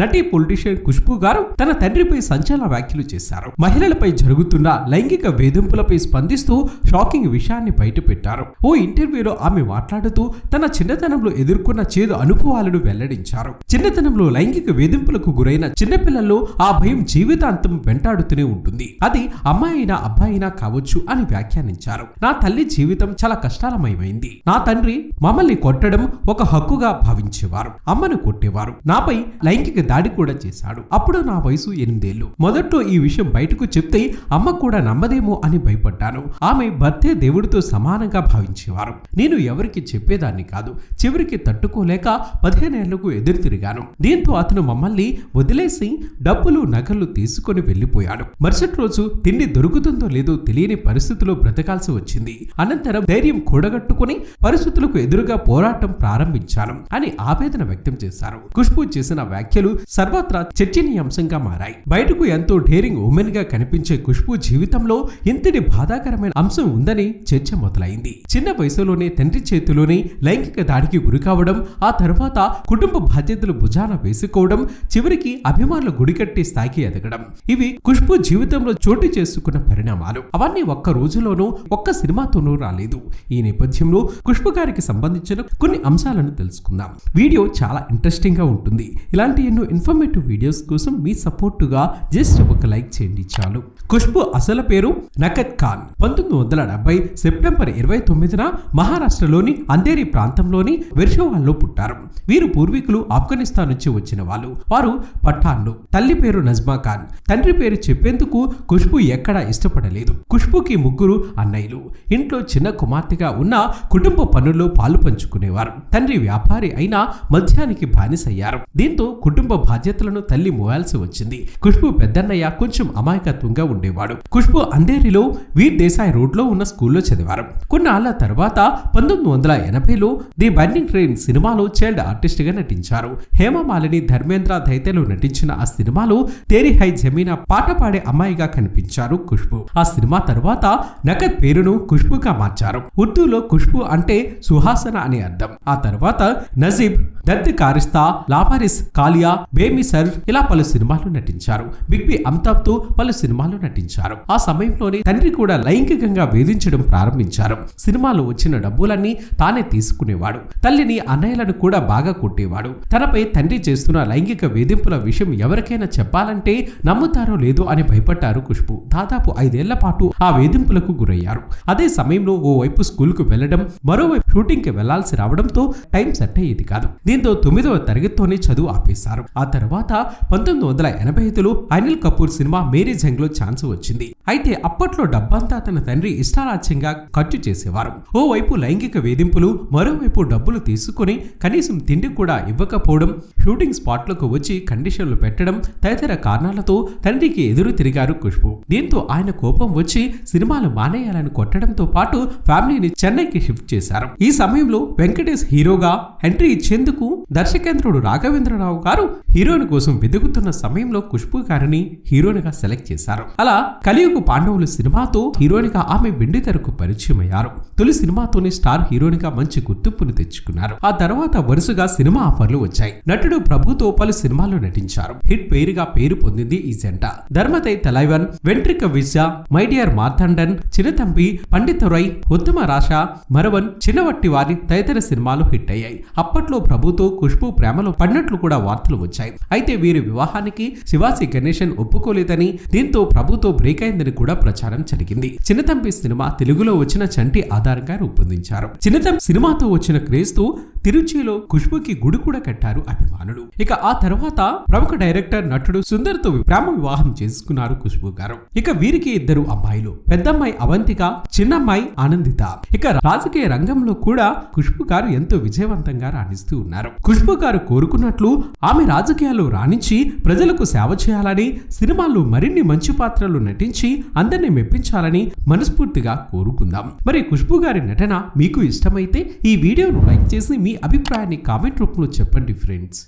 నటి పొలిటీషియన్ ఖుష్బు గారు తన తండ్రిపై సంచలన వ్యాఖ్యలు చేశారు. మహిళలపై జరుగుతున్న లైంగిక వేధింపులపై స్పందిస్తూ షాకింగ్ విషయాన్ని బయటపెట్టారు. ఓ ఇంటర్వ్యూలో ఆమె మాట్లాడుతూ తన చిన్నతనంలో ఎదుర్కొన్న చేదు అనుభవాలను వెల్లడించారు. చిన్నతనంలో లైంగిక వేధింపులకు గురైన చిన్నపిల్లల్లో ఆ భయం జీవితాంతం వెంటాడుతూనే ఉంటుంది. అది అమ్మాయి అయినా అబ్బాయి అయినా కావచ్చు అని వ్యాఖ్యానించారు. నా తల్లి జీవితం చాలా కష్టాలమయమైంది. నా తండ్రి మమ్మల్ని కొట్టడం ఒక హక్కుగా భావించేవారు. అమ్మను కొట్టేవారు. నాపై లైంగిక దాడి కూడా చేశాడు. అప్పుడు నా వయసు ఎనిమిదేళ్ళు మొదట్లో ఈ విషయం బయటకు చెప్తే అమ్మ కూడా నమ్మదేమో అని భయపడ్డాను. ఆమె భర్తే దేవుడితో సమానంగా భావించేవారు. నేను ఎవరికి చెప్పేదాన్ని కాదు. చివరికి తట్టుకోలేక పదిహేనేళ్ళకు ఎదురు తిరిగాను. దీంతో అతను మమ్మల్ని వదిలేసి డబ్బులు నగలు తీసుకొని వెళ్ళిపోయాడు మరుసటి రోజు తిండి దొరుకుతుందో లేదో తెలియని పరిస్థితిలో బ్రతకాల్సి వచ్చింది. అనంతరం ధైర్యం కూడగట్టుకుని పరిస్థితులకు ఎదురుగా పోరాటం ప్రారంభించాను అని ఆవేదన వ్యక్తం చేశారు. ఖుష్బు చేసిన వ్యాఖ్యలు సర్వత్రా చర్చనీయాంశంగా మారాయి. బయటకు ఎంతో డేరింగ్ ఉమెన్గా కనిపించే ఖుష్బు జీవితంలో ఇంతటి బాధాకరమైన అంశం ఉందని చర్చ మొదలైంది. చిన్న వయసులోనే తండ్రి చేతిలోనే లైంగిక దాడికి గురి కావడం ఆ తర్వాత కుటుంబ బాధ్యతలు భుజాన వేసుకోవడం చివరికి అభిమానుల గుడికట్టే స్థాయికి ఎదగడం. ఇవి ఖుష్బు జీవితంలో చోటు చేసుకున్న పరిణామాలు. అవన్నీ ఒక్క రోజులోనూ ఒక్క సినిమాతోనూ రాలేదు. ఈ నేపథ్యంలో ఖుష్బు గారికి సంబంధించిన కొన్ని అంశాలను తెలుసుకుందాం. వీడియో చాలా ఇంట్రెస్టింగ్గా ఉంటుంది. ఇలాంటి ఎన్నో ఇన్ఫర్మేటివ్ వీడియోస్ కోసం మీ సపోర్టుగా జస్ట్ ఒక లైక్ చేయండి చాలు. ఖుష్బు అసలు పేరు నకత్ ఖాన్. పంతొమ్మిది వందల డెబ్బై సెప్టెంబర్ ఇరవై తొమ్మిదిన మహారాష్ట్రలోని అంధేరి ప్రాంతంలోని వెర్షోవాల్లో పుట్టారు. వీరు పూర్వీకులు ఆఫ్ఘనిస్తాన్ నుంచి వచ్చిన వాళ్ళు. వారు పఠాన్లు. తల్లి పేరు నజ్మా ఖాన్. తండ్రి పేరు చెప్పేందుకు ఖుష్బు ఎక్కడా ఇష్టపడలేదు. ఖుష్బుకి ముగ్గురు అన్నయ్యలు. ఇంట్లో చిన్న కుమార్తెగా ఉన్న కుటుంబ పనుల్లో పాలు పంచుకునేవారు. తండ్రి వ్యాపారి అయినా మద్యానికి బానిసయ్యారు. దీంతో కుటుంబ బాధ్యతలను తల్లి మోయాల్సి వచ్చింది. ఖుష్బు పెద్దన్నయ్య కొంచెం అమాయకత్వంగా ఉండేవాడు. ఖుష్బు అంధేరిలో వీర్ దేశాయ్ రోడ్లో ఉన్న స్కూల్లో చదివారు. కొన్నాళ్ళ తర్వాత పంతొమ్మిది వందల ఎనభైలో ది బర్నింగ్ ట్రైన్ సినిమాలో చైల్డ్ ఆర్టిస్ట్గా నటించారు హేమమాలిని ధర్మేంద్ర దైతేలో నటించిన ఆ సినిమాలో తేరి హై జమీనా పాట పాడే అమ్మాయిగా కనిపించారు ఖుష్బు ఆ సినిమా తర్వాత నకద్ పేరును ఖుష్బుగా మార్చారు. ఉర్దూలో ఖుష్బు అంటే సుహాసన అని అర్థం. ఆ తర్వాత నజీబ్ దత్తి కారిస్తా లాపారిస్ కాలియా బేమిసర్ ఇలా పలు సినిమాలు నటించారు. బిగ్ బి అమితాబ్తో పలు సినిమాలు నటించారు. ఆ సమయంలోనే తండ్రి కూడా లైంగికంగా వేధించడం ప్రారంభించారు. సినిమాలో వచ్చిన డబ్బులన్నీ తానే తీసుకునేవాడు. తల్లిని అన్నయ్యలను కూడా బాగా కొట్టేవాడు. తనపై తండ్రి చేస్తున్న లైంగిక వేధింపుల విషయం ఎవరికైనా చెప్పాలంటే నమ్ముతారో లేదో అని భయపడ్డారు ఖుష్బు. దాదాపు ఐదేళ్ళ పాటు ఆ వేధింపులకు గురయ్యారు. అదే సమయంలో ఓ వైపు స్కూల్కు వెళ్ళడం మరోవైపు షూటింగ్కి వెళ్ళాల్సి రావడంతో టైం సెట్ అయ్యేది కాదు. దీంతో తొమ్మిదవ తరగతితోనే చదువు ఆపేశారు. ఆ తర్వాత పంతొమ్మిది వందల ఎనభై ఐదులో అనిల్ కపూర్ సినిమా మేరీ జంగ్లో ఛాన్స్ వచ్చింది. అయితే అప్పట్లో డబ్బంతా తన తండ్రి ఇష్టారాజ్యంగా ఖర్చు చేసేవారు. ఓ వైపు లైంగిక వేధింపులు మరోవైపు డబ్బులు తీసుకుని కనీసం తిండి కూడా ఇవ్వకపోవడం షూటింగ్ స్పాట్లకు వచ్చి కండిషన్లు పెట్టడం తదితర కారణాలతో తండ్రికి ఎదురు తిరిగారు ఖుష్బు. దీంతో ఆయన కోపం వచ్చి సినిమాలు మానేయాలని కొట్టడంతో పాటు ఫ్యామిలీని చెన్నైకి షిఫ్ట్ చేశారు. ఈ సమయంలో వెంకటేష్ హీరోగా ఎంట్రీ ఇచ్చేందుకు దర్శకేంద్రుడు రాఘవేంద్రరావు గారు హీరోయిన్ కోసం వెతుకుతున్న సమయంలో ఖుష్బు గారిని హీరోయిన్గా సెలెక్ట్ చేశారు. అలా కలియుగు పాండవులు సినిమాతో హీరోయిన్గా ఆమె వెండి తెరకు పరిచయం అయ్యారు తొలి సినిమాతోనే స్టార్ హీరోయిన్గా మంచి గుర్తింపును తెచ్చుకున్నారు. ఆ తర్వాత వరుసగా సినిమా ఆఫర్లు వచ్చాయి. నటుడు ప్రభుతో పలు సినిమాల్లో నటించారు. హిట్ పేరుగా పేరు పొందింది ఈ జంట. ధర్మతై తలైవన్ వెంట్రిక విజయ మై డియర్ మార్తండన్ చిన్నతంబి పండితరై ఉత్తమ రాష మరవన్ చిన్నవట్టి వారి తదితర సినిమాలు హిట్ అయ్యాయి. అప్పట్లో బాబుతో ఖుష్బు ప్రేమలో పడినట్లు కూడా వార్తలు వచ్చాయి. అయితే వీరి వివాహానికి శివాసి గణేశన్ ఒప్పుకోలేదని దీంతో ప్రభుతో బ్రేక్ అయిందని కూడా ప్రచారం జరిగింది. చిన్నతంపి సినిమా తెలుగులో వచ్చిన చంటి ఆధారంగా రూపొందించారు. చిన్నతంపి సినిమాతో వచ్చిన క్రేజ్తో తిరుచిలో ఖుష్బుకి గుడి కూడా కట్టారు అభిమానులు. ఇక ఆ తర్వాత ప్రముఖ డైరెక్టర్ నటుడు సుందర్తో ప్రేమ వివాహం చేసుకున్నారు ఖుష్బు గారు. ఇక వీరికి ఇద్దరు అమ్మాయిలు పెద్దమ్మాయి అవంతిక చిన్నమ్మాయి ఆనందిత. ఇక రాజకీయ రంగంలో కూడా ఖుష్బు గారు ఎంతో విజయవంతంగా రాణిస్తూ ఉన్నారు. ఖుష్బు గారు కోరుకున్నట్లు ఆమె రాజకీయాల్లో రాణించి ప్రజలకు సేవ చేయాలని సినిమాల్లో మరిన్ని మంచి పాత్రలు నటించి అందరినీ మెప్పించాలని మనస్ఫూర్తిగా కోరుకుందాం. మరి ఖుష్బు గారి నటన మీకు ఇష్టమైతే ఈ వీడియోను లైక్ చేసి మీ అభిప్రాయాన్ని కామెంట్ రూపంలో చెప్పండి ఫ్రెండ్స్.